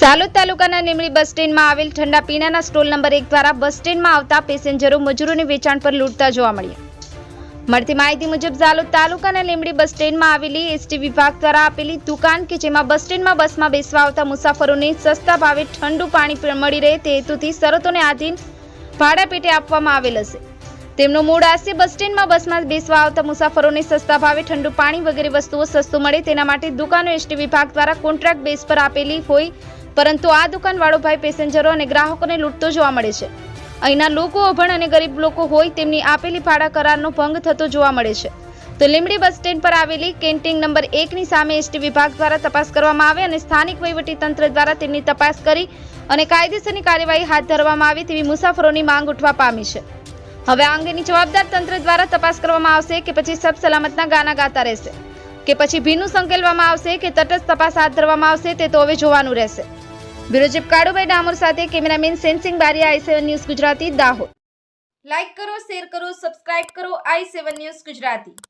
સાલોદ તાલુકાના લીમડી બસ સ્ટેન્ડમાં આવેલ ઠંડા પીણાના સ્ટોલ નંબર એક દ્વારા બસ સ્ટેન્ડમાં આવતા પેસેન્જરો મજૂરોને વેચાણ પર લૂંટતા જોવા મળ્યા. મળતી માહિતી મુજબ ઝાલોદ તાલુકાના લીમડી બસ સ્ટેન્ડમાં આવેલી એસટી વિભાગ દ્વારા આપેલી દુકાન કે જેમાં બસ સ્ટેન્ડમાં બસમાં બેસવા આવતા મુસાફરોને સસ્તા ભાવે ઠંડુ પાણી મળી રહે તે હેતુથી શરતોને આધીન ભાડા પેટે આપવામાં આવેલ હશે. તેમનો મૂળ આશય બસ સ્ટેન્ડમાં બસમાં બેસવા આવતા મુસાફરોને સસ્તા ભાવે ઠંડુ પાણી વગેરે વસ્તુઓ સસ્તું મળે તેના માટે દુકાનો એસટી વિભાગ દ્વારા કોન્ટ્રાક્ટ બેઝ પર આપેલી હોય પરંતુ આ દુકાનવાળો ભાઈ પેસેન્જરો અને ગ્રાહકોને લૂંટતો જોવા મળે છે. અહીંના લોકો અભણ અને ગરીબ લોકો હોય તેમની આપેલી ભાડા કરારનો ભંગ થતો જોવા મળે છે. તો લીમડી બસ સ્ટેન્ડ પર આવેલી કેન્ટીન નંબર એકની સામે એસટી વિભાગ દ્વારા તપાસ કરવામાં આવે અને સ્થાનિક તંત્ર દ્વારા તેમની તપાસ કરી અને કાયદેસરની કાર્યવાહી હાથ ધરવામાં આવે તેવી મુસાફરોની માંગ ઉઠવા પામી છે. હવે આ અંગેની જવાબદાર તંત્ર દ્વારા તપાસ કરવામાં આવશે કે પછી સબ સલામતના ગાના ગાતા રહેશે. કે પછી ભીનું સંકેલવામાં આવશે કે તટસ્થ તપાસ હાથ ધરવામાં આવશે તે તો હવે જોવાનું રહેશે. બ્યુરો ચીફ કાળુભાઈ ડામોર સાથે cameraman Sensing Bariya, I seven news Gujarati, Dahod. Like કરો, શેર કરો, સબસ્ક્રાઇબ કરો, આઈ સેવન ન્યૂઝ ગુજરાતી.